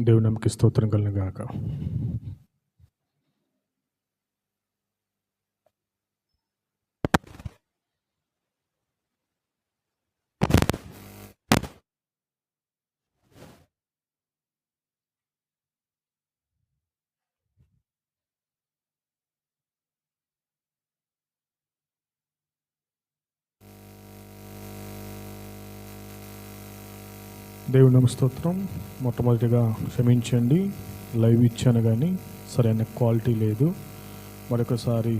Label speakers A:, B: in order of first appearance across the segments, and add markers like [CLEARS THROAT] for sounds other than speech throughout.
A: దేవునికి స్తోత్రం కలిగిన గాక. దేవుని నమస్తోత్రం మొట్టమొదటిగా క్షమించండి. లైవ్ ఇచ్చాను కానీ సరైన క్వాలిటీ లేదు. మరొకసారి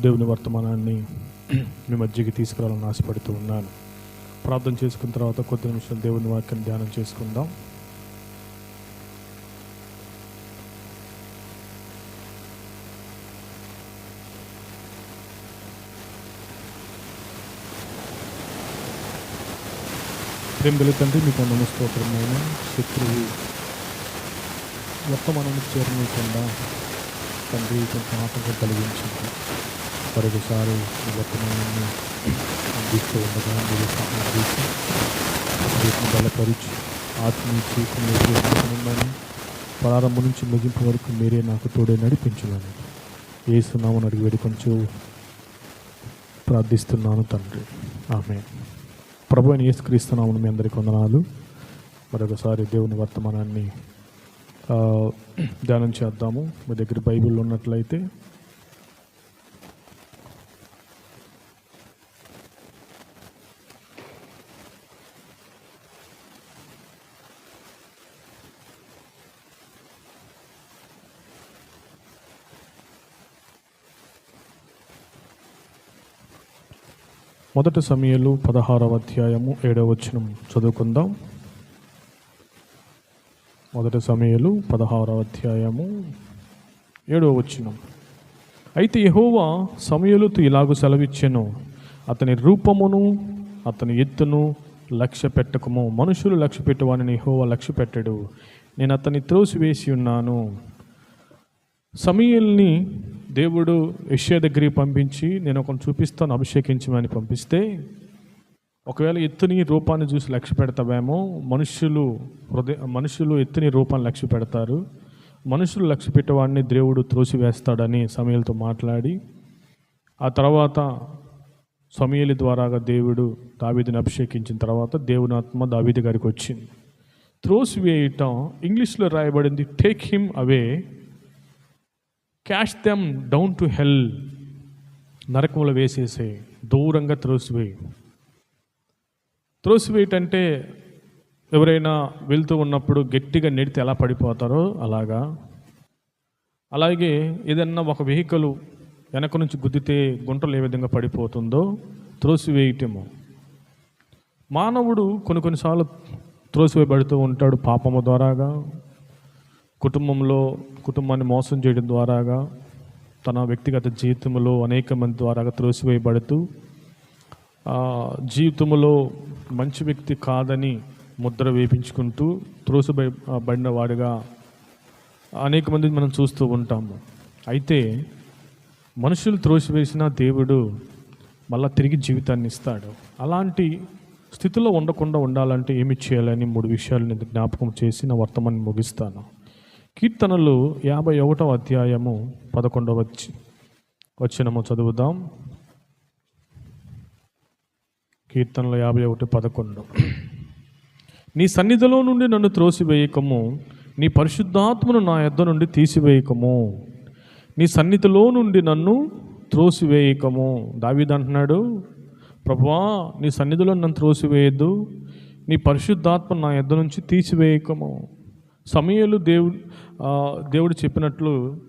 A: దేవుని వర్తమానాన్ని [CLEARS THROAT] మీ మధ్యకి తీసుకురావాలని ఆశపడుతూ ఉన్నాను. ప్రార్థన చేసుకున్న తర్వాత కొద్ది నిమిషాలు దేవుని వాక్యాన్ని ధ్యానం చేసుకుందాం. ప్రేమ తండ్రి మీకు వందన స్తోత్రమైన శత్రువు. వర్తమానం చేరనీయకుండా తండ్రి కొంత ఆటంకం కలిగించింది. మరొకసారి వర్తమానాన్ని అందిస్తూ ఉండగా మీరు సహాయం చేసి వీటిని బలపరిచి ఆత్మీయ జీవితంలో ప్రారంభం నుంచి ముగింపు వరకు మీరే నాకు తోడే నడిపించున్నాను ఏ సున్నామని అడిగి వేడుకొంచు ప్రార్థిస్తున్నాను తండ్రి. ఆమె ప్రభు అని యేసుక్రీస్తున్నామని మీ అందరికీ వందనాలు. మరొకసారి దేవుని వర్తమానాన్ని ధ్యానం చేద్దాము. మీ దగ్గర బైబిల్ ఉన్నట్లయితే మొదటి సమయాలు పదహారవ అధ్యాయము ఏడవ వచనం చదువుకుందాం. మొదటి సమయాలు పదహారవ అధ్యాయము ఏడవ వచనం. అయితే యహోవా సమయలుతో ఇలాగూ సెలవిచ్చెను. అతని రూపమును అతని ఎత్తును లక్ష్య పెట్టకము. మనుషులు లక్ష్య పెట్టువాని యహోవా లక్ష్య పెట్టడు. నేను అతన్ని త్రోసివేసి ఉన్నాను. సమయల్ని దేవుడు యెషయా దగ్గరికి పంపించి నేను ఒకరిని చూపిస్తాను అభిషేకించమని పంపిస్తే ఒకవేళ ఎత్తుని రూపాన్ని చూసి లక్ష్య పెడతావేమో మనుషులు హృదయ మనుషులు ఎత్తుని రూపాన్ని లక్ష్య పెడతారు. మనుషులు లక్ష్య పెట్టేవాడిని దేవుడు త్రోసివేస్తాడని సమయలతో మాట్లాడి ఆ తర్వాత సమయలి ద్వారాగా దేవుడు దావీదిని అభిషేకించిన తర్వాత దేవుని ఆత్మ దావీది గారికి వచ్చింది. త్రోసివేయటం ఇంగ్లీష్లో రాయబడింది take him away cast them down to hell నరకంలో వేసేసే దూరంగా త్రోసివేయి. త్రోసివేయటంటే ఎవరైనా వెళ్తూ ఉన్నప్పుడు గట్టిగా నెడితే ఎలా పడిపోతారో అలాగా. అలాగే ఏదన్నా ఒక వెహికల్ వెనక నుంచి గుద్దితే గుంటలు ఏ విధంగా పడిపోతుందో త్రోసివేయటము. మానవుడు కొన్ని కొన్నిసార్లు త్రోసివేయబడుతూ ఉంటాడు పాపము ద్వారాగా. కుటుంబంలో కుటుంబాన్ని మోసం చేయడం ద్వారాగా తన వ్యక్తిగత జీవితంలో అనేక మంది ద్వారాగా త్రోసివేయబడుతూ జీవితంలో మంచి వ్యక్తి కాదని ముద్ర వేపించుకుంటూ త్రోసిబడిన వాడిగా అనేక మంది మనం చూస్తూ ఉంటాము. అయితే మనుషులు త్రోసివేసిన దేవుడు మళ్ళా తిరిగి జీవితాన్ని ఇస్తాడు. అలాంటి స్థితిలో ఉండకుండా ఉండాలంటే ఏమి చేయాలని మూడు విషయాలు నేను జ్ఞాపకం చేసి నా వర్తమాన్ని ముగిస్తాను. కీర్తనలు యాభై ఒకటవ అధ్యాయము పదకొండవ వచ్చి వచ్చినము చదువుదాం. కీర్తనలు యాభై ఒకటి పదకొండు. నీ సన్నిధిలో నుండి నన్ను త్రోసివేయకము. నీ పరిశుద్ధాత్మను నా యొద్ద నుండి తీసివేయకము. నీ సన్నిధిలో నుండి నన్ను త్రోసివేయకము. దావీద్ అంటున్నాడు ప్రభువా నీ సన్నిధిలో నన్ను త్రోసివేయద్దు. నీ పరిశుద్ధాత్మ నా యొద్ద నుంచి తీసివేయకము. సమయంలో దేవుడు దేవుడు చెప్పినట్లు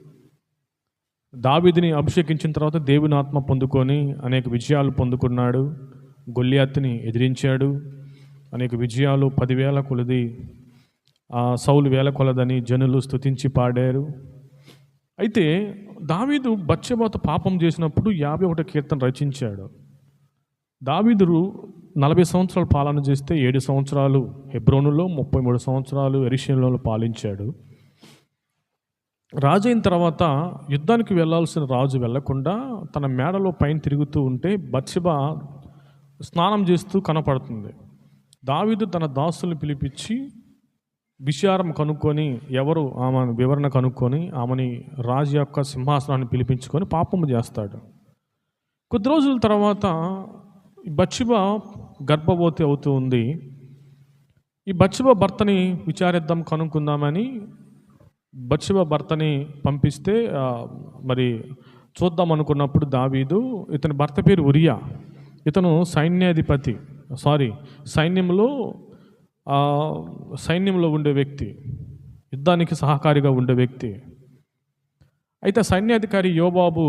A: దావిదిని అభిషేకించిన తర్వాత దేవుని ఆత్మ పొందుకొని అనేక విజయాలు పొందుకున్నాడు. గొల్లియాత్ని ఎదిరించాడు. అనేక విజయాలు పదివేల కొలది సౌలు వేల కొలదని జనులు స్థుతించి పాడారు. అయితే దావీదు బచ్చబాత పాపం చేసినప్పుడు యాభై ఒకటి కీర్తన రచించాడు. దావీదురు నలభై సంవత్సరాలు పాలన చేస్తే ఏడు సంవత్సరాలు హెబ్రోనులో ముప్పై మూడు సంవత్సరాలు ఎరిషియన్లో పాలించాడు. రాజు అయిన తర్వాత యుద్ధానికి వెళ్ళాల్సిన రాజు వెళ్ళకుండా తన మేడలో పైన తిరుగుతూ ఉంటే బత్సిబ స్నానం చేస్తూ కనపడుతుంది. దావీదు తన దాసుల్ని పిలిపించి విచారం కనుక్కొని ఎవరు ఆమె వివరణ కనుక్కొని ఆమెని రాజు యొక్క సింహాసనాన్ని పిలిపించుకొని పాపము చేస్తాడు. కొద్ది రోజుల తర్వాత ఈ బచ్చిబ గర్భవతి అవుతూ ఉంది. ఈ బచ్చిబ భర్తని విచారిద్దాం కనుక్కుందామని బచ్చిబ భర్తని పంపిస్తే మరి చూద్దాం అనుకున్నప్పుడు దావీదు ఇతని భర్త పేరు ఉరియా. ఇతను సైన్యాధిపతి సారీ సైన్యంలో సైన్యంలో ఉండే వ్యక్తి యుద్ధానికి సహకారిగా ఉండే వ్యక్తి. అయితే సైన్యాధికారి యోబాబు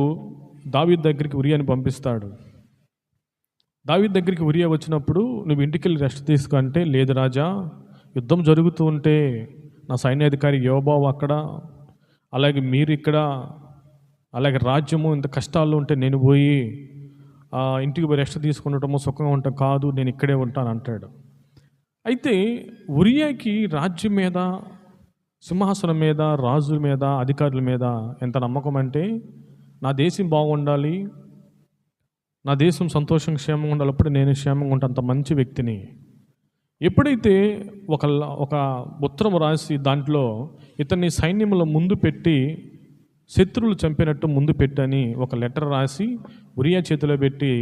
A: దావీద్ దగ్గరికి ఉరియాని పంపిస్తాడు. దావి దగ్గరికి ఉరియా వచ్చినప్పుడు నువ్వు ఇంటికి వెళ్ళి రెస్ట్ తీసుకుంటే లేదు రాజా యుద్ధం జరుగుతూ ఉంటే నా సైన్యాధికారి యోబాబు అక్కడ అలాగే మీరు ఇక్కడ అలాగే రాజ్యము ఇంత కష్టాల్లో ఉంటే నేను పోయి ఆ, ఇంటికి పోయి రెస్ట్ తీసుకుండటము సుఖంగా ఉంటాం కాదు నేను ఇక్కడే ఉంటాను అంటాడు. అయితే ఉరియాకి రాజ్యం మీద సింహాసనం మీద రాజుల మీద అధికారుల మీద ఎంత నమ్మకం అంటే నా దేశం బాగుండాలి నా దేశం సంతోషం క్షేమంగా ఉండాలప్పుడు నేను క్షేమంగా ఉంటే అంత మంచి వ్యక్తిని. ఎప్పుడైతే ఒక ఒక ఉత్తరం రాసి దాంట్లో ఇతన్ని సైన్యంలో ముందు పెట్టి శత్రువులు చంపినట్టు ముందు పెట్టని ఒక లెటర్ రాసి ఉరియా చేతిలో పెట్టి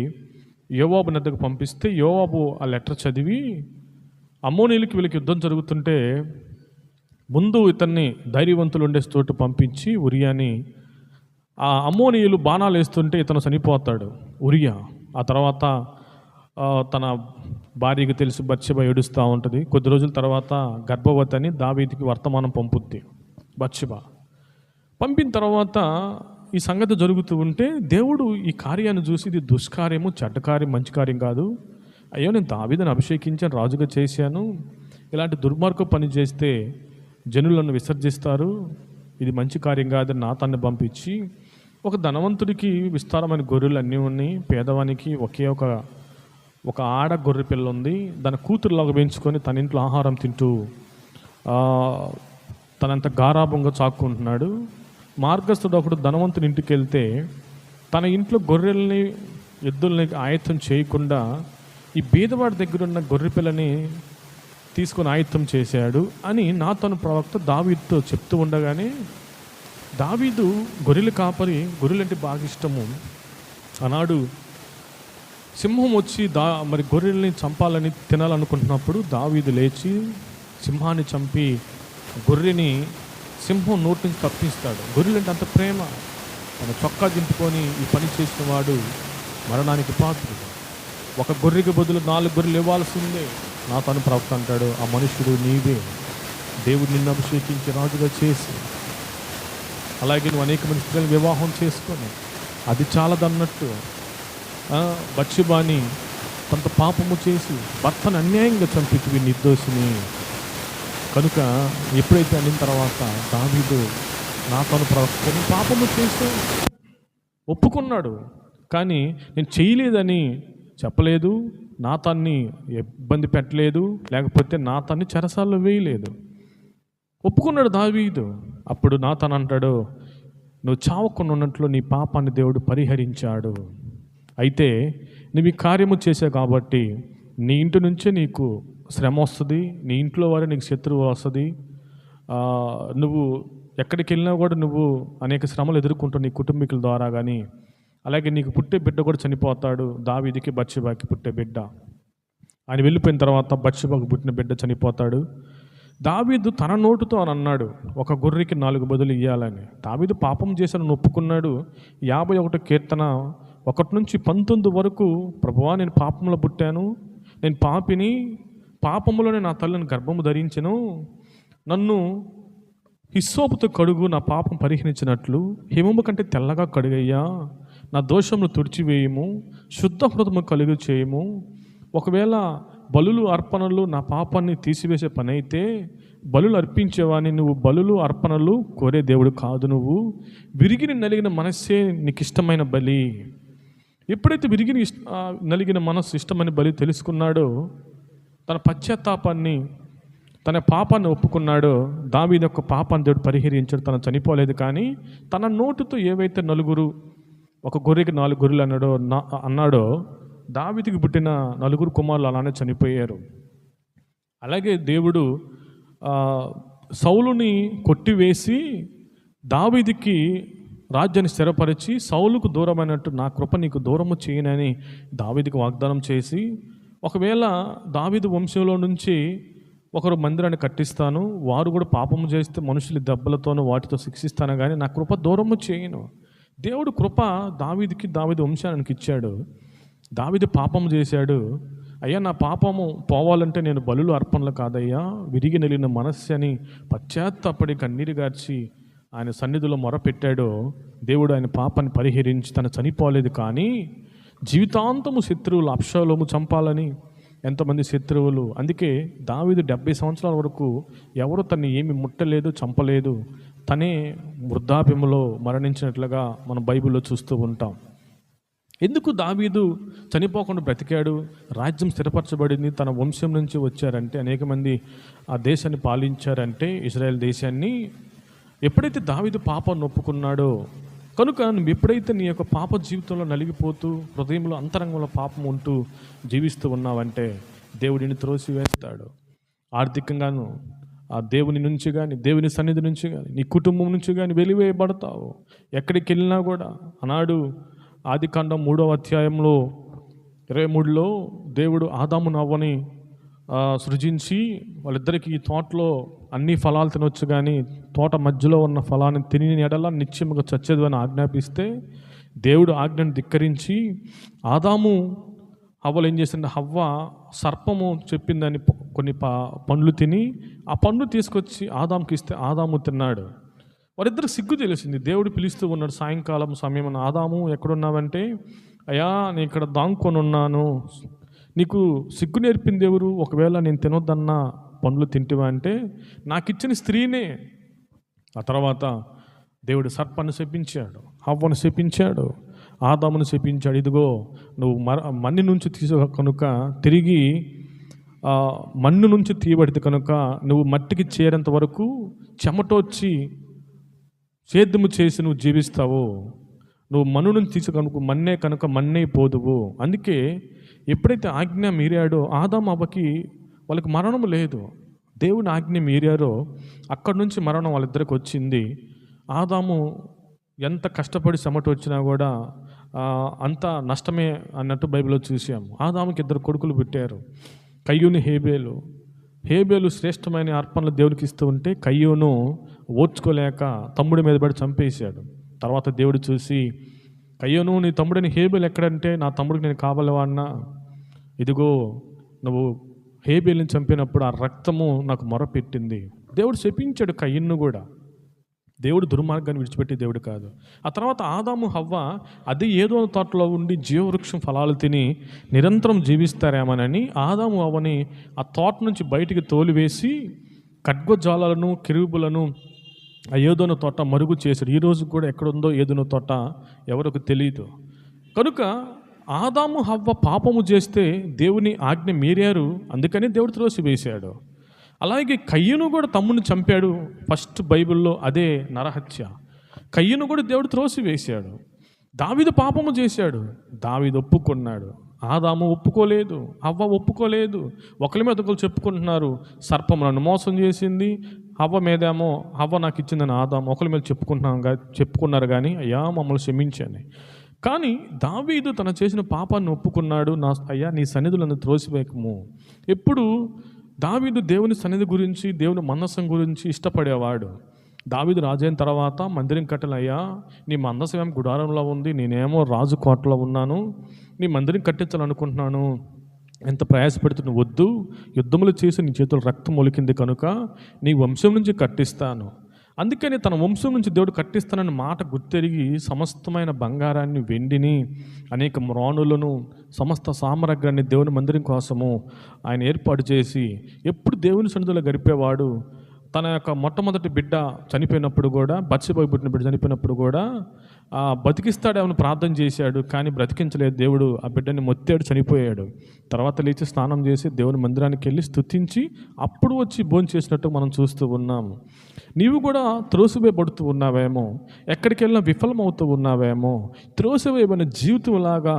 A: యోవాబు నద్దకు పంపిస్తే యోవాబు ఆ లెటర్ చదివి అమ్మోనీలకి వీళ్ళకి యుద్ధం జరుగుతుంటే ముందు ఇతన్ని ధైర్యవంతులు ఉండే చోటు పంపించి ఉరియాని ఆ అమ్మోనీయులు బాణాలు వేస్తుంటే ఇతను చనిపోతాడు ఉరియా. ఆ తర్వాత తన భార్యకి తెలిసి బత్షెబ ఏడుస్తూ ఉంటుంది. కొద్ది రోజుల తర్వాత గర్భవతి అని దావీదికి వర్తమానం పంపుద్ది బత్షెబ. పంపిన తర్వాత ఈ సంగతి జరుగుతూ ఉంటే దేవుడు ఈ కార్యాన్ని చూసి ఇది దుష్కార్యము చెడ్డ కార్యం మంచి కార్యం కాదు. అయ్యో నేను దావీదని అభిషేకించాను రాజుగా చేశాను. ఇలాంటి దుర్మార్గ పని చేస్తే జనులను విసర్జిస్తారు. ఇది మంచి కార్యం కాదని నాతాన్ని పంపించి ఒక ధనవంతుడికి విస్తారమైన గొర్రెలు అన్నీ ఉన్నాయి. పేదవానికి ఒకే ఒక ఒక ఆడ గొర్రె పిల్ల ఉంది. దాని కూతురులాగా పెంచుకొని తన ఇంట్లో ఆహారం తింటూ తనంత గారాభంగా చాక్కుంటున్నాడు. మార్గస్థుడు ఒకడు ధనవంతుని ఇంటికి వెళ్తే తన ఇంట్లో గొర్రెల్ని ఎద్దుల్ని ఆయత్తం చేయకుండా ఈ బీదవాడి దగ్గర ఉన్న గొర్రె పిల్లని తీసుకొని ఆయత్తం చేశాడు అని నాతోను ప్రవక్త దావీదుతో చెప్తూ ఉండగానే దావీదు గొర్రెలు కాపరి గొర్రెలంటే బాగా ఇష్టము. ఆనాడు సింహం వచ్చి దా మరి గొర్రెల్ని చంపాలని తినాలనుకుంటున్నప్పుడు దావీదు లేచి సింహాన్ని చంపి గొర్రెని సింహం నోటి నుంచి తప్పిస్తాడు. గొర్రెలంటే అంత ప్రేమ. తన చొక్కా దింపుకొని ఈ పని చేసినవాడు మరణానికి పాత్రుడు. ఒక గొర్రెకి బదులు నాలుగు గొర్రెలు ఇవ్వాల్సిందే. నా తను ప్రవక్త అంటాడు ఆ మనుషుడు నీవే. దేవుడు నిన్ను అభిషేకించి రాజుగా చేసి అలాగే నువ్వు అనేక మంది స్త్రీలను వివాహం చేసుకొని అది చాలదన్నట్టు బక్షిబాని కొంత పాపము చేసి భర్తను అన్యాయంగా చంపితివి నిర్దోషిని. కనుక ఎప్పుడైతే అనిన తర్వాత దావీదు నాతోను ప్రవర్తన పాపము చేస్తే ఒప్పుకున్నాడు. కానీ నేను చేయలేదని చెప్పలేదు నాతాన్ని ఇబ్బంది పెట్టలేదు లేకపోతే నాతాన్ని చెరసాల్లో వేయలేదు. ఒప్పుకున్నాడు దావీదు. అప్పుడు నాతను అంటాడు నువ్వు చావకుండా ఉన్నట్లు నీ పాపాన్ని దేవుడు పరిహరించాడు. అయితే నువ్వు ఈ కార్యము చేసావు కాబట్టి నీ ఇంటి నుంచే నీకు శ్రమ వస్తుంది నీ ఇంట్లో వారే నీకు శత్రువు వస్తుంది. నువ్వు ఎక్కడికి వెళ్ళినా కూడా నువ్వు అనేక శ్రమలు ఎదుర్కొంటావు నీ కుటుంబీకుల ద్వారా కానీ అలాగే నీకు పుట్టే బిడ్డ కూడా చనిపోతాడు దావీదికి బచ్చిబాకి పుట్టే బిడ్డ. ఆయన వెళ్ళిపోయిన తర్వాత బచ్చిబాకి పుట్టిన బిడ్డ చనిపోతాడు. దావీదు తన నోటుతో అని అన్నాడు ఒక గొర్రెకి నాలుగు బదులు ఇవ్వాలని దావీదు పాపం చేశాను ఒప్పుకున్నాడు. యాభై ఒకటి కీర్తన ఒకటి నుంచి పంతొమ్మిది వరకు ప్రభువా నేను పాపంలో పుట్టాను. నేను పాపిని పాపములోనే నా తల్లిని గర్భము ధరించను. నన్ను హిస్సోపుతో కడుగు నా పాపం పరిహరించినట్లు. హిమము కంటే తెల్లగా కడుగయ్యా. నా దోషమును తుడిచివేయము. శుద్ధ హృదము కలుగు చేయము ఒకవేళ బలులు అర్పణలు నా పాపాన్ని తీసివేసే పని అయితే బలులు అర్పించేవాని నువ్వు బలులు అర్పణలు కోరే దేవుడు కాదు నువ్వు. విరిగిని నలిగిన మనస్సే నీకు ఇష్టమైన బలి. ఎప్పుడైతే విరిగిన ఇష్ట నలిగిన మనస్సు ఇష్టమైన బలి తెలుసుకున్నాడో తన పశ్చాత్తాపాన్ని తన పాపాన్ని ఒప్పుకున్నాడో దావీదు యొక్క పాపాన్ని దేవుడు పరిహరించాడు తను చనిపోలేదు కానీ తన నోటుతో ఏవైతే నలుగురు ఒక గొర్రెకి నాలుగు గొర్రెలు అన్నాడో నా అన్నాడో దావితికి పుట్టిన నలుగురు కుమారులు అలానే చనిపోయారు. అలాగే దేవుడు సౌలుని కొట్టివేసి దావీదికి రాజ్యాన్ని స్థిరపరిచి సౌలుకు దూరమైనట్టు నా కృప నీకు దూరము చేయనని దావీదికి వాగ్దానం చేసి ఒకవేళ దావీదు వంశంలో నుంచి ఒకరు మందిరాన్ని కట్టిస్తాను వారు కూడా పాపము చేస్తే మనుషులు దెబ్బలతోనూ వాటితో శిక్షిస్తాను కానీ నా కృప దూరము చేయను. దేవుడు కృప దావీదికి దావీదు వంశానికి ఇచ్చాడు. దావిది పాపం చేశాడు. అయ్యా నా పాపము పోవాలంటే నేను బలులు అర్పణలు కాదయ్యా. విరిగి నెలిన మనస్సు అని పశ్చాత్తాపడి కన్నీరు గార్చి ఆయన సన్నిధిలో మొరపెట్టాడో దేవుడు ఆయన పాపాన్ని పరిహరించి తను చనిపోలేదు కానీ జీవితాంతము శత్రువులు అప్షలోము చంపాలని ఎంతమంది శత్రువులు. అందుకే దావీదు డెబ్బై సంవత్సరాల వరకు ఎవరు తన్ని ఏమి ముట్టలేదు చంపలేదు తనే వృద్ధాప్యములో మరణించినట్లుగా మనం బైబిల్లో చూస్తూ ఉంటాం. ఎందుకు దావీదు చనిపోకుండా బ్రతికాడు? రాజ్యం స్థిరపరచబడింది తన వంశం నుంచి వచ్చారంటే అనేక మంది ఆ దేశాన్ని పాలించారంటే ఇజ్రాయెల్ దేశాన్ని. ఎప్పుడైతే దావీదు పాపం నొప్పుకున్నాడో కనుక నువ్వు ఎప్పుడైతే నీ యొక్క పాప జీవితంలో నలిగిపోతూ హృదయంలో అంతరంగంలో పాపం ఉంటూ జీవిస్తూ ఉన్నావంటే దేవుడిని త్రోసివేస్తాడు. ఆర్థికంగాను ఆ దేవుని నుంచి కానీ దేవుని సన్నిధి నుంచి కానీ నీ కుటుంబం నుంచి కానీ వెలివేయబడతావు. ఎక్కడికి వెళ్ళినా కూడా ఆనాడు ఆదికాండం మూడవ అధ్యాయంలో ఇరవై మూడులో దేవుడు ఆదాము నవ్వని సృజించి వాళ్ళిద్దరికీ ఈ తోటలో అన్ని ఫలాలు తినొచ్చు కానీ తోట మధ్యలో ఉన్న ఫలాన్ని తిని ఎడల నిత్యముగా చచ్చేది అని ఆజ్ఞాపిస్తే దేవుడు ఆజ్ఞను ధిక్కరించి ఆదాము హవ్వలు ఏం చేసింది హవ్వ సర్పము చెప్పిందని కొన్ని ప పండ్లు తిని ఆ పండ్లు తీసుకొచ్చి ఆదాముకి ఇస్తే ఆదాము తిన్నాడు. వారిద్దరు సిగ్గు తెలిసింది. దేవుడు పిలుస్తూ ఉన్నాడు సాయంకాలం సమయం ఆదాము ఎక్కడున్నావంటే అయ్యా నేను ఇక్కడ దాంకొని ఉన్నాను నీకు సిగ్గు నేర్పింది ఎవరు? ఒకవేళ నేను తినొద్దన్నా పండ్లు తింటివా అంటే నాకు ఇచ్చిన స్త్రీనే. ఆ తర్వాత దేవుడు సర్పాన్ని శపించాడు హవ్వను శపించాడు. ఆదామును శపించాడు ఇదిగో నువ్వు మర మన్ని నుంచి తీసు కనుక తిరిగి మన్ను నుంచి తీయబడితే కనుక నువ్వు మట్టికి చేరేంత వరకు చెమటొచ్చి సేద్యము చేసి నువ్వు జీవిస్తావో. నువ్వు మన్ను నుంచి తీసి కనుక మన్నే కనుక మన్నే పోదువు. అందుకే ఎప్పుడైతే ఆజ్ఞ మీరాడో ఆదాం అవ్వకి వాళ్ళకి మరణం లేదు. దేవుని ఆజ్ఞ మీరారో అక్కడి నుంచి మరణం వాళ్ళిద్దరికి వచ్చింది. ఆదాము ఎంత కష్టపడి చెమట వచ్చినా కూడా అంత నష్టమే అన్నట్టు బైబిల్లో చూసాము. ఆదాముకి ఇద్దరు కొడుకులు పుట్టారు. కయ్యూని హేబేలు. హేబేలు శ్రేష్టమైన అర్పణలు దేవుడికి ఇస్తూ ఉంటే కయ్యూను ఓర్చుకోలేక తమ్ముడి మీద పడి చంపేశాడు. తర్వాత దేవుడు చూసి అయ్యను నీ తమ్ముడిని హేబేలు ఎక్కడంటే నా తమ్ముడికి నేను కావాలన్నా ఇదిగో నువ్వు హేబేల్ని చంపినప్పుడు ఆ రక్తము నాకు మొరపెట్టింది. దేవుడు శపించాడు కయ్యన్ను కూడా. దేవుడు దుర్మార్గాన్ని విడిచిపెట్టి దేవుడు కాదు. ఆ తర్వాత ఆదాము హవ్వ అది ఏదో తోటలో ఉండి జీవవృక్షం ఫలాలు తిని నిరంతరం జీవిస్తారేమోనని ఆదాము హవ్వని ఆ తోట నుంచి బయటికి తోలివేసి ఖడ్గజాలను కిరుబులను ఆ ఏదోన తోట మరుగు చేశాడు. ఈరోజు కూడా ఎక్కడుందో ఏదోన తోట ఎవరికి తెలియదు కనుక ఆదాము హవ్వ పాపము చేస్తే దేవుని ఆజ్ఞ మీరారు. అందుకని దేవుడు త్రోసివేశాడు. అలాగే కయ్యను కూడా తమ్ముని చంపాడు. ఫస్ట్ బైబిల్లో అదే నరహత్య. కయ్యను కూడా దేవుడు త్రోసివేశాడు. దావిదు పాపము చేశాడు. దావిదు ఒప్పుకున్నాడు. ఆదాము ఒప్పుకోలేదు. అవ్వ ఒప్పుకోలేదు. ఒకరి మీద ఒకరు చెప్పుకుంటున్నారు. సర్పం నన్ను మోసం చేసింది. హవ్వ మీదేమో హవ్వ నాకు ఇచ్చిందని ఆదాము ఒకరి మీద చెప్పుకుంటున్నాం చెప్పుకున్నారు కానీ అయ్యా మమ్మల్ని క్షమించండి. కానీ దావీదు తన చేసిన పాపాన్ని ఒప్పుకున్నాడు నా అయ్యా నీ సన్నిధులను త్రోసివేయకము. ఎప్పుడు దావీదు దేవుని సన్నిధి గురించి దేవుని మందసం గురించి ఇష్టపడేవాడు. దావీదు రాజైన తర్వాత మందిరం కట్టాలయ్యా నీ మందసం ఏం గుడారంలో ఉంది నేనేమో రాజు కోటలో ఉన్నాను నీ మందిరం కట్టించాలనుకుంటున్నాను. ఎంత ప్రయాసపెడుతున్న వద్దు యుద్ధములు చేసి నీ చేతులు రక్తం ఒలికింది కనుక నీ వంశం నుంచి కట్టిస్తాను. అందుకని తన వంశం నుంచి దేవుడు కట్టిస్తానని మాట గుర్తెరిగి సమస్తమైన బంగారాన్ని వెండిని అనేక మ్రాణులను సమస్త సామరగ్రాన్ని దేవుని మందిరం కోసము ఆయన ఏర్పాటు చేసి ఎప్పుడు దేవుని సన్నిధిలో గడిపేవాడు తన యొక్క మొట్టమొదటి బిడ్డ చనిపోయినప్పుడు కూడా బచ్చిపోయి పుట్టిన బిడ్డ చనిపోయినప్పుడు కూడా బతికిస్తాడేమని ప్రార్థన చేశాడు కానీ బ్రతికించలేదు. దేవుడు ఆ బిడ్డని మొత్తాడు చనిపోయాడు. తర్వాత లేచి స్నానం చేసి దేవుని మందిరానికి వెళ్ళి స్తుతించి అప్పుడు వచ్చి భోజనం చేసినట్టు మనం చూస్తూ ఉన్నాము నీవు కూడా త్రోసివేయబడుతూ ఉన్నావేమో? ఎక్కడికి వెళ్ళినా విఫలమవుతూ ఉన్నావేమో? త్రోసివేయబడిన జీవితంలాగా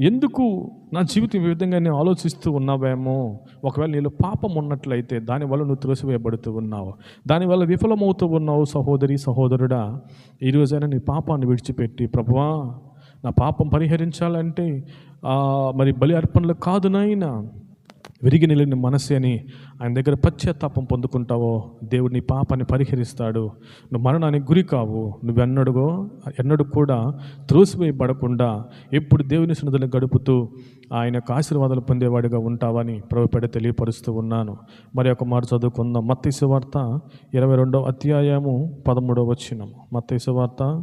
A: ఎందుకు నా జీవితం ఈ విధంగా నేను ఆలోచిస్తూ ఉన్నావేమో? ఒకవేళ నీలో పాపం ఉన్నట్లయితే దానివల్ల నువ్వు త్రోసివేయబడుతూ ఉన్నావు. దానివల్ల విఫలమవుతూ ఉన్నావు సహోదరి సహోదరుడా. ఈ రోజైనా నీ పాపాన్ని విడిచిపెట్టి ప్రభువా నా పాపం పరిహరించాలంటే మరి బలి అర్పణలు కాదు నాయనా. విరిగి నిలిన మనసు అని ఆయన దగ్గర పశ్చాత్తాపం పొందుకుంటావో దేవుడు నీ పాపాన్ని పరిహరిస్తాడు. నువ్వు మరణానికి గురి కావు. నువ్వు ఎన్నడుగో ఎన్నడూ కూడా త్రోసివేయబడకుండా ఎప్పుడు దేవుని సన్నిధిని గడుపుతూ ఆయన యొక్క ఆశీర్వాదాలు పొందేవాడిగా ఉంటావని ప్రభుపేట తెలియపరుస్తూ ఉన్నాను. మరి ఒక మాట చదువుకుందాం. మత్తయి వార్త ఇరవై రెండవ అధ్యాయము పదమూడవ వచ్చినము మత్తయి వార్త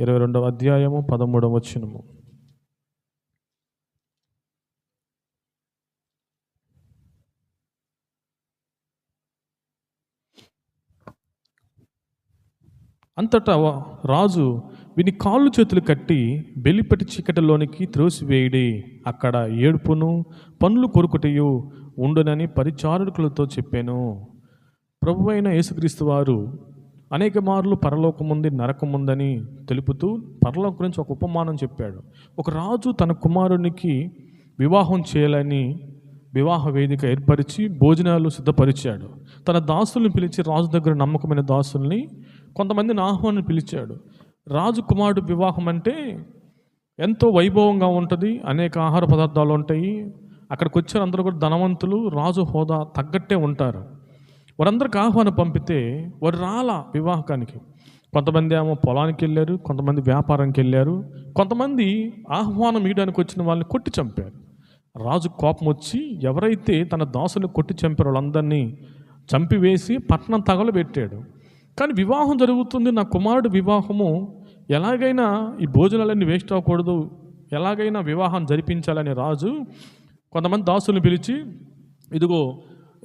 A: ఇరవై రెండవ అధ్యాయము పదమూడవ వచ్చినము అంతటా రాజు విని కాళ్ళు చేతులు కట్టి బెల్లిపట్టి చీకటిలోనికి త్రోసివేయడి. అక్కడ ఏడుపును పనులు కొరుకుటయు ఉండునని పరిచారకులతో చెప్పాను. ప్రభు అయిన యేసుక్రీస్తు వారు అనేక మార్లు పరలోకముంది నరకముందని తెలుపుతూ పరలోకం గురించి ఒక ఉపమానం చెప్పాడు. ఒక రాజు తన కుమారునికి వివాహం చేయాలని వివాహ వేదిక ఏర్పరిచి భోజనాలు సిద్ధపరిచాడు. తన దాసుల్ని పిలిచి రాజు దగ్గర నమ్మకమైన దాసుల్ని కొంతమందిని ఆహ్వానం పిలిచాడు. రాజు కుమారుడు వివాహం అంటే ఎంతో వైభవంగా ఉంటుంది అనేక ఆహార పదార్థాలు ఉంటాయి. అక్కడికి వచ్చిన అందరూ కూడా ధనవంతులు రాజు హోదా తగ్గట్టే ఉంటారు. వారందరికి ఆహ్వానం పంపితే వారు రాలా వివాహకానికి. కొంతమంది ఏమో పొలానికి వెళ్ళారు కొంతమంది వ్యాపారానికి వెళ్ళారు. కొంతమంది ఆహ్వానం ఇవ్వడానికి వచ్చిన వాళ్ళని కొట్టి చంపారు. రాజు కోపం వచ్చి ఎవరైతే తన దాసుని కొట్టి చంపారో వాళ్ళందరినీ చంపివేసి పట్నం తగలబెట్టాడు. కానీ వివాహం జరుగుతుంది నా కుమారుడు వివాహము ఎలాగైనా ఈ భోజనాలన్నీ వేస్ట్ అవ్వకూడదు. ఎలాగైనా వివాహం జరిపించాలని రాజు కొంతమంది దాసులను పిలిచి ఇదిగో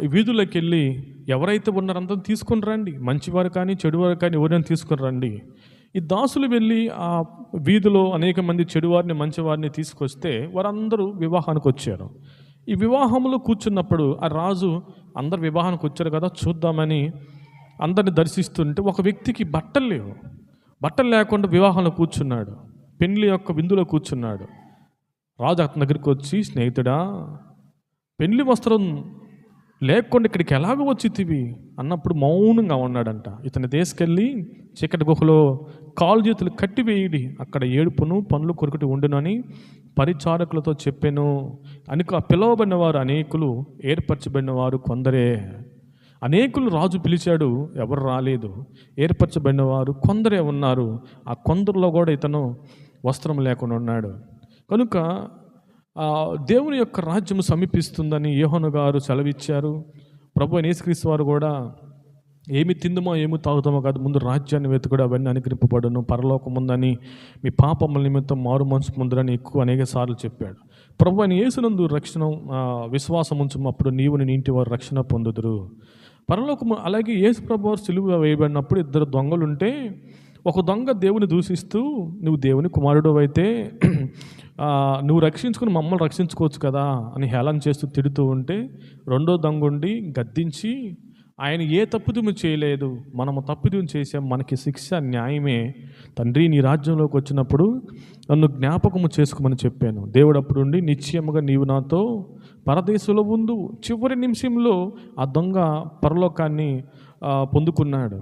A: ఈ వీధుల్లోకి వెళ్ళి ఎవరైతే ఉన్నారంతా తీసుకొని రండి. మంచివారు కానీ చెడువారు కానీ ఎవరైనా తీసుకొని రండి. ఈ దాసులు వెళ్ళి ఆ వీధిలో అనేక మంది చెడువారిని మంచివారిని తీసుకొస్తే వారందరూ వివాహానికి వచ్చారు. ఈ వివాహంలో కూర్చున్నప్పుడు ఆ రాజు అందరు వివాహానికి వచ్చారు కదా చూద్దామని అందరిని దర్శిస్తుంటే ఒక వ్యక్తికి బట్టలు లేవు. బట్టలు లేకుండా వివాహంలో కూర్చున్నాడు. పెళ్ళి యొక్క విందులో కూర్చున్నాడు. రాజు అతని దగ్గరికి వచ్చి స్నేహితుడా పెళ్ళి వస్త్రం లేకుండా ఇక్కడికి ఎలాగ వచ్చితివి? అన్నప్పుడు మౌనంగా ఉన్నాడంట. ఇతని తీసుకెళ్ళి చీకటి గుహలో కాలు చేతులు కట్టివేయడి. అక్కడ ఏడుపును పనులు కొరకటి ఉండునని పరిచారకులతో చెప్పాను. అనుక పిలువబడిన వారు అనేకులు ఏర్పరచబడిన వారు కొందరే. అనేకులు రాజు పిలిచాడు ఎవరు రాలేదు. ఏర్పరచబడిన వారు కొందరే ఉన్నారు. ఆ కొందరిలో కూడా ఇతను వస్త్రం లేకుండా ఉన్నాడు. కనుక దేవుని యొక్క రాజ్యం సమీపిస్తుందని యోహను గారు సెలవిచ్చారు. ప్రభు అయిన యేసుక్రీస్తు వారు కూడా ఏమి తిందుమో ఏమి తాగుతామో కాదు ముందు రాజ్యాన్ని వెతుకుడు అవన్నీ అనుగ్రహింపబడును. పరలోకం ఉందని మీ పాపముల నిమిత్తం మారు మనసు ముందురని ఎక్కువ అనేక సార్లు చెప్పాడు. ప్రభు అయిన యేసునందు రక్షణ విశ్వాసం ఉంచమప్పుడు నీవు నీ ఇంటి వారు రక్షణ పొందుదురు. పరలోకము అలాగే యేసు ప్రభు సిలువ వేయబడినప్పుడు ఇద్దరు దొంగలు ఉంటే ఒక దొంగ దేవుని దూషిస్తూ నువ్వు దేవుని కుమారుడు అయితే నువ్వు రక్షించుకుని మమ్మల్ని రక్షించుకోవచ్చు కదా అని హేళన చేస్తూ తిడుతూ ఉంటే రెండో దొంగ ఉండి గద్దించి ఆయన ఏ తప్పుదము చేయలేదు మనము తప్పుదం చేసాం మనకి శిక్ష న్యాయమే. తండ్రి నీ రాజ్యంలోకి వచ్చినప్పుడు నన్ను జ్ఞాపకము చేసుకోమని చెప్పాను. దేవుడు అప్పుడుండి నిశ్చయముగా నీవు నాతో పరదేశంలో ఉండు. చివరి నిమిషంలో ఆ దొంగ పరలోకాన్ని పొందుకున్నాడు.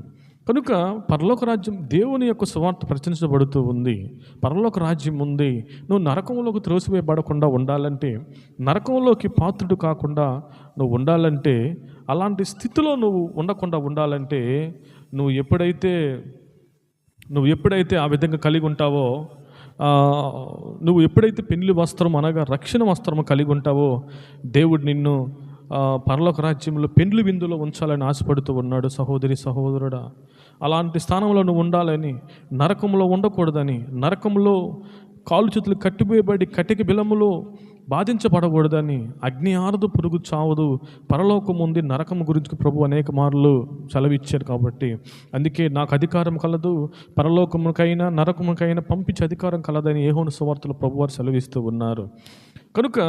A: కనుక పరలోక రాజ్యం దేవుని యొక్క సువార్త ప్రచురించబడుతూ ఉంది. పరలోక రాజ్యం ఉంది. నువ్వు నరకంలోకి త్రోసివేయబడకుండా ఉండాలంటే నరకంలోకి పాత్రుడు కాకుండా నువ్వు ఉండాలంటే అలాంటి స్థితిలో నువ్వు ఉండకుండా ఉండాలంటే నువ్వు ఎప్పుడైతే నువ్వు ఎప్పుడైతే ఆ విధంగా కలిగి ఉంటావో నువ్వు ఎప్పుడైతే పెళ్ళి వస్త్రం అనగా రక్షణ వస్త్రం కలిగి ఉంటావో దేవుడు నిన్ను పరలోక రాజ్యంలో పెండ్లి విందులో ఉంచాలని ఆశపడుతూ ఉన్నాడు. సహోదరి సహోదరుడా అలాంటి స్థానంలో నువ్వు ఉండాలని నరకంలో ఉండకూడదని నరకంలో కాలు చేతులు కట్టిపోయబడి కటిక బిలములో బాధించబడకూడదని అగ్ని ఆరదు పురుగు చావదు పరలోకం ఉంది నరకం గురించి ప్రభు అనేక మార్లు సెలవిచ్చారు కాబట్టి. అందుకే నాకు అధికారం కలదు పరలోకముకైనా నరకముకైనా పంపించే అధికారం కలదని ఏహోను సువార్తలు ప్రభువారు సెలవిస్తూ ఉన్నారు. కనుక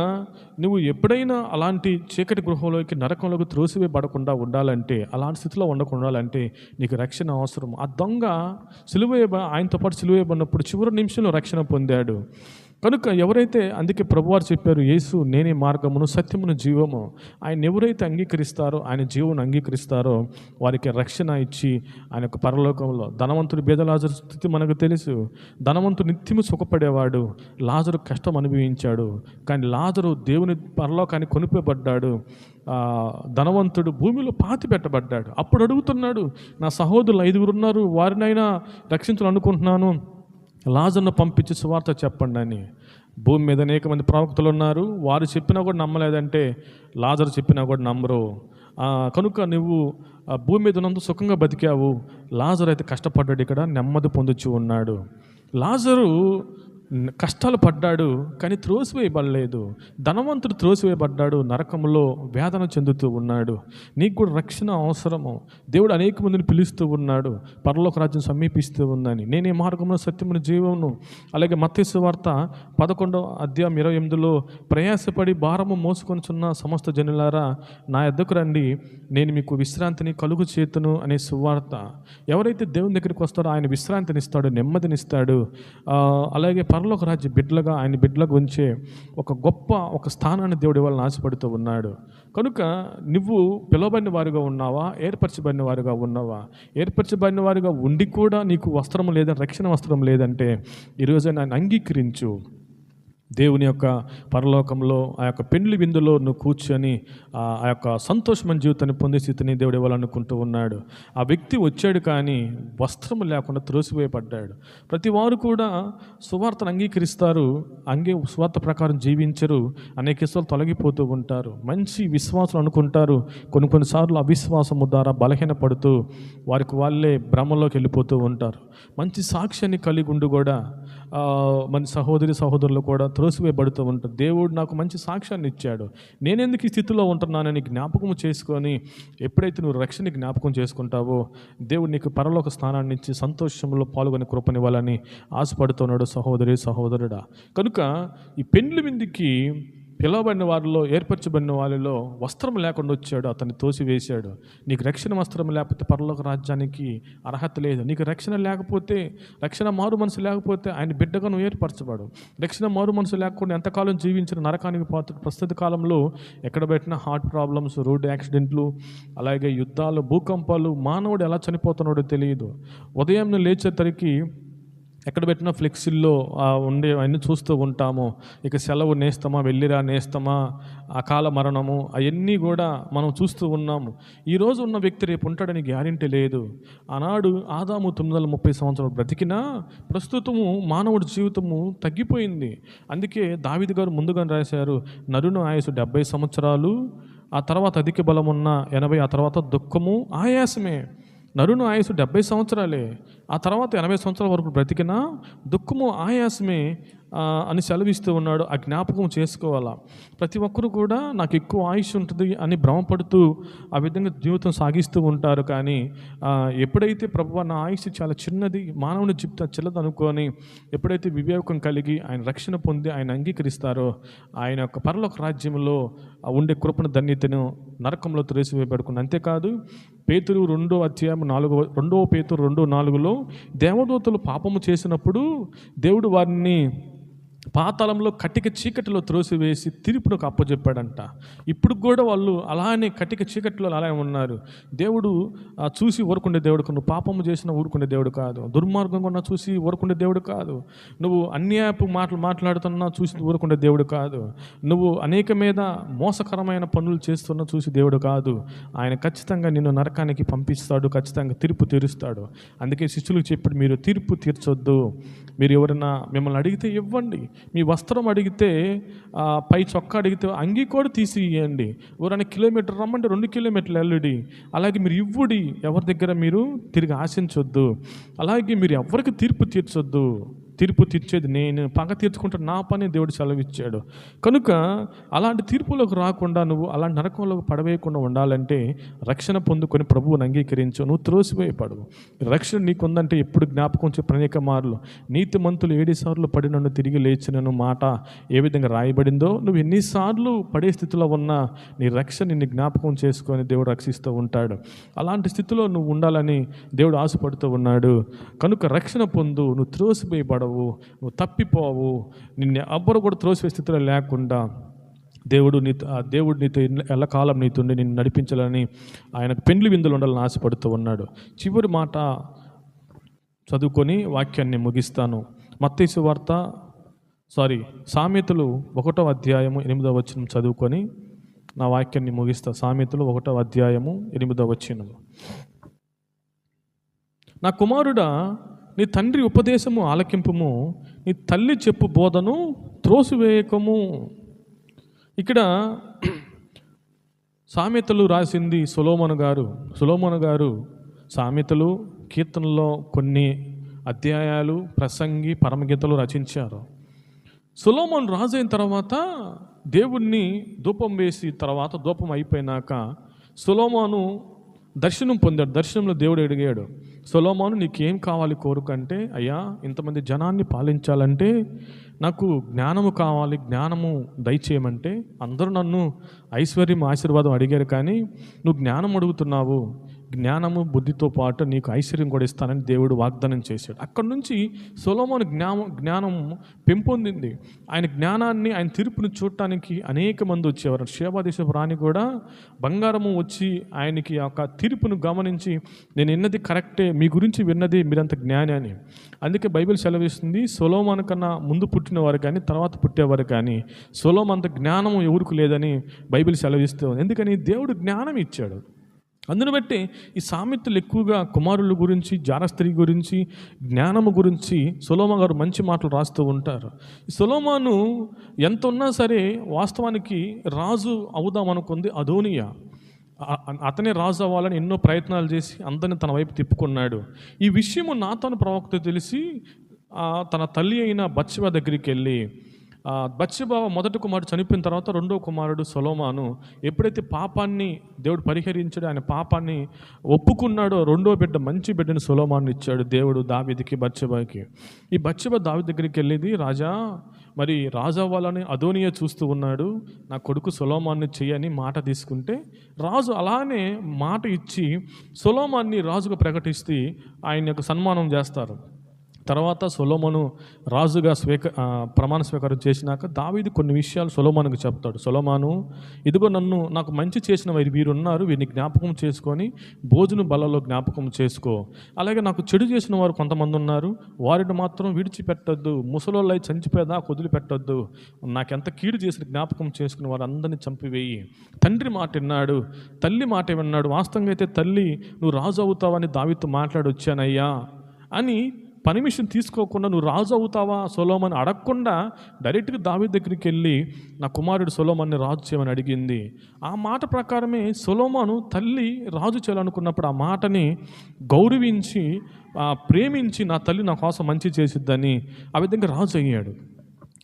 A: నువ్వు ఎప్పుడైనా అలాంటి చీకటి గృహంలోకి నరకంలోకి త్రోసివేయబడకుండా ఉండాలంటే అలాంటి స్థితిలో ఉండకుండా ఉండాలంటే నీకు రక్షణ అవసరం. ఆ దొంగ సిలువేయబ ఆయనతో పాటు సిలువేయబడినప్పుడు చివరి నిమిషంలో రక్షణ పొందాడు. కనుక ఎవరైతే అందుకే ప్రభువారు చెప్పారు యేసు నేనే మార్గమును సత్యమును జీవము. ఆయన ఎవరైతే అంగీకరిస్తారో ఆయన జీవను అంగీకరిస్తారో వారికి రక్షణ ఇచ్చి ఆయన యొక్క పరలోకంలో ధనవంతుడు బేదలాజరు స్థితి మనకు తెలుసు. ధనవంతుడు నిత్యము సుఖపడేవాడు లాజరు కష్టం అనుభవించాడు. కానీ లాజరు దేవుని పరలోకాన్ని కొనిపోబడ్డాడు. ధనవంతుడు భూమిలో పాతి పెట్టబడ్డాడు. అప్పుడు అడుగుతున్నాడు నా సహోదరులు ఐదుగురు ఉన్నారు వారినైనా రక్షించాలనుకుంటున్నాను. లాజర్ను పంపించి సువార్త చెప్పండి అని. భూమి మీద అనేక మంది ప్రవక్తలు ఉన్నారు. వారు చెప్పినా కూడా నమ్మలేదంటే లాజరు చెప్పినా కూడా నమ్మరు. కనుక నువ్వు ఆ, భూమి మీద ఉన్నంత సుఖంగా బతికావు. లాజర్ అయితే కష్టపడ్డాడు ఇక్కడ నెమ్మది పొందుచు ఉన్నాడు. లాజరు కష్టాలు పడ్డాడు కానీ త్రోసివేయబడలేదు. ధనవంతుడు త్రోసివేయబడ్డాడు నరకంలో వేదన చెందుతూ ఉన్నాడు. నీకు కూడా రక్షణ అవసరము. దేవుడు అనేక మందిని పిలుస్తూ ఉన్నాడు. పరలోక రాజ్యం సమీపిస్తూ ఉందని. నేనే మార్గంలో సత్యమైన జీవమును. అలాగే మత్స్సు వార్త పదకొండవ అధ్యాయం ఇరవై ఎనిమిదిలో ప్రయాసపడి భారము మోసుకొనిచున్న సమస్త జనులారా నా ఎద్దకు రండి. నేను మీకు విశ్రాంతిని కలుగు చేతును అనే సువార్త. ఎవరైతే దేవుని దగ్గరికి వస్తారో ఆయన విశ్రాంతినిస్తాడు నెమ్మదినిస్తాడు. అలాగే పరలోక రాజ్య బిడ్డలుగా ఆయన బిడ్డలకు ఉంచే ఒక గొప్ప ఒక స్థానాన్ని దేవుడి ఇవ్వాలని ఆశపడుతూ ఉన్నాడు. కనుక నువ్వు పిలువబడిన వారుగా ఉన్నావా? ఏర్పరచబడిన వారుగా ఉన్నావా? ఏర్పరచబడిన వారుగా ఉండి కూడా నీకు వస్త్రం లేదని రక్షణ వస్త్రం లేదంటే ఈరోజు ఆయన అంగీకరించు. దేవుని యొక్క పరలోకంలో ఆ యొక్క పెండ్లి విందులో నువ్వు కూర్చొని ఆ ఆ యొక్క సంతోషమైన జీవితాన్ని పొందే స్థితిని దేవుడు ఇవ్వాలనుకుంటూ ఉన్నాడు. ఆ వ్యక్తి వచ్చాడు కానీ వస్త్రం లేకుండా త్రోసివేయబడ్డాడు. ప్రతి వారు కూడా సువార్తను అంగీకరిస్తారు. అంగే సువార్త ప్రకారం జీవించరు. అనేక ఇసార్లు తొలగిపోతూ ఉంటారు. మంచి విశ్వాసం అనుకుంటారు. కొన్ని కొన్నిసార్లు అవిశ్వాసము ద్వారా బలహీనపడుతూ వారికి వాళ్ళే భ్రమలోకి వెళ్ళిపోతూ ఉంటారు. మంచి సాక్ష్యాన్ని కలిగి ఉండి కూడా మన సహోదరి సహోదరులు కూడా త్రోసివేయబడుతూ ఉంటారు దేవుడు నాకు మంచి సాక్ష్యాన్ని ఇచ్చాడు. నేనెందుకు ఈ స్థితిలో ఉంటున్నానని జ్ఞాపకం చేసుకొని ఎప్పుడైతే నువ్వు రక్షణ జ్ఞాపకం చేసుకుంటావో దేవుడు నీకు పరలోక స్థానాన్ని ఇచ్చి సంతోషంలో పాల్గొని కృపనివ్వాలని ఆశపడుతున్నాడు సహోదరి సహోదరుడా. కనుక ఈ పెండ్లి విందుకి పిలవబడిన వారిలో ఏర్పరచబడిన వారిలో వస్త్రం లేకుండా వచ్చాడు అతన్ని తోసివేశాడు. నీకు రక్షణ వస్త్రం లేకపోతే పరలోక రాజ్యానికి అర్హత లేదు. నీకు రక్షణ లేకపోతే రక్షణ మారు మనసు లేకపోతే ఆయన బిడ్డగా నువ్వు ఏర్పరచబడు రక్షణ మారు మనసు లేకుండా ఎంతకాలం జీవించిన నరకానికి పోతాడు ప్రస్తుత కాలంలో ఎక్కడ పెట్టినా హార్ట్ ప్రాబ్లమ్స్ రోడ్డు యాక్సిడెంట్లు అలాగే యుద్ధాలు భూకంపాలు మానవుడు ఎలా చనిపోతున్నాడో తెలియదు. ఉదయం లేచేసరికి ఎక్కడ పెట్టినా ఫ్లెక్సీల్లో ఉండే అన్నీ చూస్తూ ఉంటాము. ఇక సెలవు నేస్తమా వెళ్ళిరా నేస్తమా అకాల మరణము అవన్నీ కూడా మనం చూస్తూ ఉన్నాము. ఈరోజు ఉన్న వ్యక్తి రేపు ఉంటాడని గ్యారంటీ లేదు. ఆనాడు ఆదాము తొమ్మిది వందల ముప్పై సంవత్సరాలు బ్రతికినా ప్రస్తుతము మానవుడి జీవితము తగ్గిపోయింది. అందుకే దావిది గారు ముందుగా రాశారు నరును ఆయుసు డెబ్బై సంవత్సరాలు ఆ తర్వాత అధిక బలం ఉన్న ఎనభై ఆ తర్వాత దుఃఖము ఆయాసమే. నరును ఆయుసు డెబ్బై సంవత్సరాలే. ఆ తర్వాత ఎనభై సంవత్సరాల వరకు బ్రతికినా దుఃఖము ఆయాసమే అని సెలవిస్తూ ఉన్నాడు. ఆ జ్ఞాపకం చేసుకోవాలా? ప్రతి ఒక్కరు కూడా నాకు ఎక్కువ ఆయుష్ ఉంటుంది అని భ్రమపడుతూ ఆ విధంగా జీవితం సాగిస్తూ ఉంటారు. కానీ ఎప్పుడైతే ప్రభు నా ఆయుష్ చాలా చిన్నది మానవుని చెప్తా చిన్నది అనుకొని ఎప్పుడైతే వివేకం కలిగి ఆయన రక్షణ పొంది ఆయన అంగీకరిస్తారో ఆయన యొక్క పరలోక రాజ్యంలో ఉండే కృపణ ధన్యతను నరకంలో త్రేసివేయబడుకుని అంతేకాదు పేతురు రెండో అధ్యాయం నాలుగో రెండవ పేతురు రెండో నాలుగులో దేవదూతలు పాపము చేసినప్పుడు దేవుడు వారిని పాతాళంలో కటిక చీకటిలో త్రోసివేసి తీర్పునకు అప్పచెప్పాడంట ఇప్పుడు కూడా వాళ్ళు అలానే కటిక చీకటిలో అలానే ఉన్నారు. దేవుడు చూసి ఊరుకుండే దేవుడు నువ్వు పాపము చేసిన ఊరుకునే దేవుడు కాదు. దుర్మార్గం కూడా చూసి ఊరుకుండే దేవుడు కాదు. నువ్వు అన్యాయపు మాటలు మాట్లాడుతున్నా చూసి ఊరుకుండే దేవుడు కాదు. నువ్వు అనేక మీద మోసకరమైన పనులు చేస్తున్నా చూసి దేవుడు కాదు. ఆయన ఖచ్చితంగా నిన్ను నరకానికి పంపిస్తాడు ఖచ్చితంగా తీర్పు తీరుస్తాడు. అందుకే శిష్యులకు చెప్పాడు మీరు తీర్పు తీర్చొద్దు. మీరు ఎవరైనా మిమ్మల్ని అడిగితే ఇవ్వండి. మీ వస్త్రం అడిగితే పై చొక్కా అడిగితే అంగీ కూడా తీసి ఇవ్వండి ఎవరైనా కిలోమీటర్ రమ్మంటే రెండు కిలోమీటర్లు వెళ్ళుడి. అలాగే మీరు ఇవ్వుడి. ఎవరి దగ్గర మీరు తిరిగి ఆశించొద్దు. అలాగే మీరు ఎవరికి తీర్పు తీర్చొద్దు. తీర్పు తీర్చేది నేను పగ తీర్చుకుంటే నా పని దేవుడు సెలవిచ్చాడు. కనుక అలాంటి తీర్పులోకి రాకుండా నువ్వు అలాంటి నరకంలోకి పడవేయకుండా ఉండాలంటే రక్షణ పొందుకొని ప్రభువుని అంగీకరించు. నువ్వు త్రోసిపోయి పడవు రక్షణ నీకుందంటే ఎప్పుడు జ్ఞాపకం చెప్పిన అనేక మార్లు. నీతి మంతులు ఏడుసార్లు పడి నన్ను తిరిగి లేచినను మాట ఏ విధంగా రాయబడిందో నువ్వు ఎన్నిసార్లు పడే స్థితిలో ఉన్నా నీ రక్షణ నిన్ను జ్ఞాపకం చేసుకొని దేవుడు రక్షిస్తూ ఉంటాడు. అలాంటి స్థితిలో నువ్వు ఉండాలని దేవుడు ఆశపడుతూ ఉన్నాడు. కనుక రక్షణ పొందు నువ్వు త్రోసిపోయి పడవు నువ్వు తప్పిపోవు నిన్ను ఎవ్వరు కూడా త్రోసిపోయే స్థితిలో లేకుండా దేవుడు నీతో ఆ దేవుడు నీతో ఎల్లకాలం నీతుండి నిన్ను నడిపించాలని ఆయనకు పెండ్లి విందులు ఉండాలని ఆశపడుతూ ఉన్నాడు. చివరి మాట చదువుకొని వాక్యాన్ని ముగిస్తాను. మత్తైసు వార్త సారీ సామెతలు ఒకటో అధ్యాయము ఎనిమిదవ వచనం చదువుకొని నా వాక్యాన్ని ముగిస్తా. సామెతలు ఒకటో అధ్యాయము ఎనిమిదవ వచనము. నా కుమారుడా నీ తండ్రి ఉపదేశము ఆలకింపము నీ తల్లి చెప్పు బోధను త్రోసివేయకము. ఇక్కడ సామెతలు రాసింది సులోమను గారు. సులోమను గారు సామెతలు కీర్తనలో కొన్ని అధ్యాయాలు ప్రసంగి పరమగీతలు రచించారు. సులోమన్ రాజు అయిన తర్వాత దేవుణ్ణి ధూపం వేసి తర్వాత ధూపం అయిపోయినాక సులోమాను దర్శనం పొందాడు. దర్శనంలో దేవుడు అడిగాడు సొలోమాను నీకేం కావాలి కోరుకంటే అయ్యా ఇంతమంది జనాన్ని పాలించాలంటే నాకు జ్ఞానము కావాలి జ్ఞానము దయచేయమంటే అందరూ నన్ను ఐశ్వర్యం ఆశీర్వాదం అడిగారు కానీ నువ్వు జ్ఞానం అడుగుతున్నావు. జ్ఞానము బుద్ధితో పాటు నీకు ఐశ్వర్యం కూడా ఇస్తానని దేవుడు వాగ్దానం చేశాడు. అక్కడ నుంచి సొలోమోను జ్ఞానం జ్ఞానం పెంపొందింది. ఆయన జ్ఞానాన్ని ఆయన తీర్పును చూడటానికి అనేక మంది వచ్చేవారు. శివదేశపు రాణి కూడా బంగారము వచ్చి ఆయనకి ఆ యొక్క తీర్పును గమనించి నేను విన్నది కరెక్టే మీ గురించి విన్నది మీరంత జ్ఞాని అని. అందుకే బైబిల్ సెలవిస్తుంది సొలోమాన్ కన్నా ముందు పుట్టినవారు కానీ తర్వాత పుట్టేవారు కానీ సొలోమంత జ్ఞానం ఎవరికి లేదని బైబిల్ సెలవిస్తుంది. ఎందుకని? దేవుడు జ్ఞానం ఇచ్చాడు అందును బట్టి ఈ సామెతలు ఎక్కువగా కుమారుల గురించి జారస్త్రీ గురించి జ్ఞానము గురించి సులోమ గారు మంచి మాటలు రాస్తూ ఉంటారు. ఈ ఎంత ఉన్నా సరే వాస్తవానికి రాజు అవుదామనుకుంది అదోనియా. అతనే రాజు అవ్వాలని ఎన్నో ప్రయత్నాలు చేసి అందరిని తన వైపు తిప్పుకున్నాడు. ఈ విషయము నాతోను ప్రవక్త తెలిసి తన తల్లి అయిన బచ్చవ దగ్గరికి వెళ్ళి ఆ, మొదటి కుమారుడు చనిపోయిన తర్వాత రెండో కుమారుడు సొలోమాను ఎప్పుడైతే పాపాన్ని దేవుడు పరిహరించాడు ఆయన పాపాన్ని ఒప్పుకున్నాడో రెండో బిడ్డ మంచి బిడ్డను సొలోమాను ఇచ్చాడు దేవుడు దావిదికి బత్సిబాకి ఈ బత్సిబ దావి దగ్గరికి వెళ్ళేది రాజా మరి రాజు అవ్వాలని అదోనియా చూస్తూ ఉన్నాడు నా కొడుకు సొలోమాన్ని చెయ్యని మాట తీసుకుంటే రాజు అలానే మాట ఇచ్చి సొలోమాన్ని రాజుగా ప్రకటిస్తే ఆయన యొక్క సన్మానం చేస్తారు. తర్వాత సొలోమను రాజుగా స్వీక ప్రమాణ స్వీకారం చేసినాక దావీది కొన్ని విషయాలు సొలోమానుకు చెప్తాడు. సొలోమాను ఇదిగో నన్ను నాకు మంచి చేసిన వారి వీరు ఉన్నారు వీరిని జ్ఞాపకం చేసుకొని భోజన బలలో జ్ఞాపకం చేసుకో. అలాగే నాకు చెడు చేసిన వారు కొంతమంది ఉన్నారు వారిని మాత్రం విడిచిపెట్టద్దు ముసలోళ్ళై చంచిపోయేదా వదిలిపెట్టద్దు. నాకెంత కీడు చేసిన జ్ఞాపకం చేసుకుని వారు అందరినీ చంపివేయి. తండ్రి మాట విన్నాడు తల్లి మాట విన్నాడు వాస్తవంగా అయితే తల్లి నువ్వు రాజు అవుతావని దావితో మాట్లాడి వచ్చానయ్యా అని పర్మిషన్ తీసుకోకుండా నువ్వు రాజు అవుతావా సొలోమని అడగకుండా డైరెక్ట్గా దావి దగ్గరికి వెళ్ళి నా కుమారుడు సొలోమన్ని రాజు చేయమని అడిగింది. ఆ మాట ప్రకారమే సొలోమాను తల్లి రాజు చేయాలనుకున్నప్పుడు ఆ మాటని గౌరవించి ప్రేమించి నా తల్లి నా కోసం మంచి చేసిద్దని ఆ విధంగా రాజు అయ్యాడు.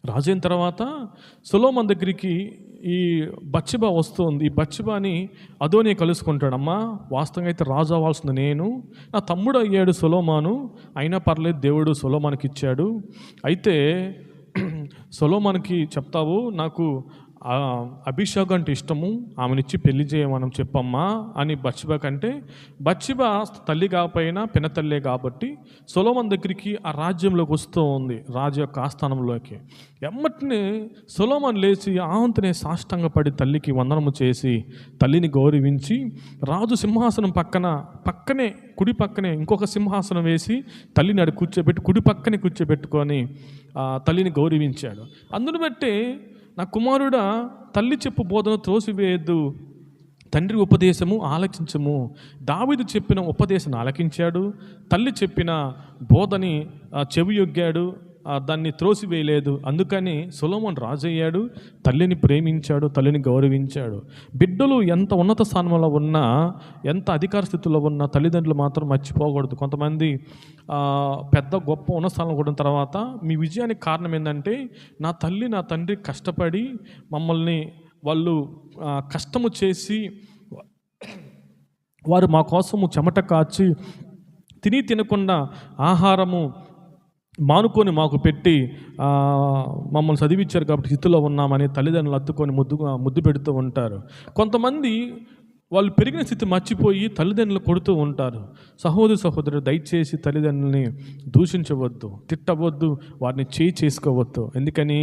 A: రాజు అయిన తర్వాత సులోమన్ దగ్గరికి ఈ బచ్చిబా వస్తుంది. ఈ బచ్చిబాని అదోని కలుసుకుంటాడమ్మా వాస్తవంగా అయితే రాజు అవ్వాల్సింది నేను. నా తమ్ముడు అయ్యాడు సులోమాను. అయినా పర్లేదు దేవుడు సులోమానికి ఇచ్చాడు. అయితే [CLEARS THROAT] సొలోమానికి చెప్తావు నాకు అభిషేక్ అంటే ఇష్టము ఆమెనిచ్చి పెళ్ళి చేయమని చెప్పమ్మా అని బచ్చిబ కంటే బచ్చిబ తల్లి కాకపోయినా పినతల్లే కాబట్టి సొలోమన్ దగ్గరికి ఆ రాజ్యంలోకి వస్తూ ఉంది రాజు యొక్క ఆస్థానంలోకి. ఎమ్మటిని సొలోమన్ లేచి ఆవంతనే సాష్టంగా పడి తల్లికి వందనము చేసి తల్లిని గౌరవించి రాజు సింహాసనం పక్కన పక్కనే కుడి పక్కనే ఇంకొక సింహాసనం వేసి తల్లిని అడి కూర్చోబెట్టి కుడి పక్కనే కూర్చోబెట్టుకొని ఆ, తల్లిని గౌరవించాడు. అందును బట్టి నా కుమారుడా తల్లి చెప్పు బోధన త్రోసివేయద్దు. తండ్రి ఉపదేశము ఆలకించము. దావిదు చెప్పిన ఉపదేశం ఆలకించాడు. తల్లి చెప్పిన బోధని చెవి యొగ్గాడు దాన్ని త్రోసివేయలేదు. అందుకని సులోమన్ రాజయ్యాడు తల్లిని ప్రేమించాడు తల్లిని గౌరవించాడు. బిడ్డలు ఎంత ఉన్నత స్థానంలో ఉన్నా ఎంత అధికార స్థితిలో ఉన్నా తల్లిదండ్రులు మాత్రం మర్చిపోకూడదు. కొంతమంది పెద్ద గొప్ప ఉన్న స్థానంలో కూడా తర్వాత మీ విజయానికి కారణం ఏంటంటే నా తల్లి నా తండ్రి కష్టపడి మమ్మల్ని వాళ్ళు కష్టము చేసి వారు మా కోసము చెమట కాచి తిని తినకుండా ఆహారము మానుకొని మాకు పెట్టి మమ్మల్ని చదివించారు కాబట్టి స్థితిలో ఉన్నామని తల్లిదండ్రులు అత్తుకొని ముద్దుగా ముద్దు పెడుతూ ఉంటారు. కొంతమంది వాళ్ళు పెరిగిన స్థితి మర్చిపోయి తల్లిదండ్రులు కొడుతూ ఉంటారు. సహోదరు సహోదరుడు దయచేసి తల్లిదండ్రుల్ని దూషించవద్దు తిట్టవద్దు వారిని చేయి చేసుకోవద్దు. ఎందుకని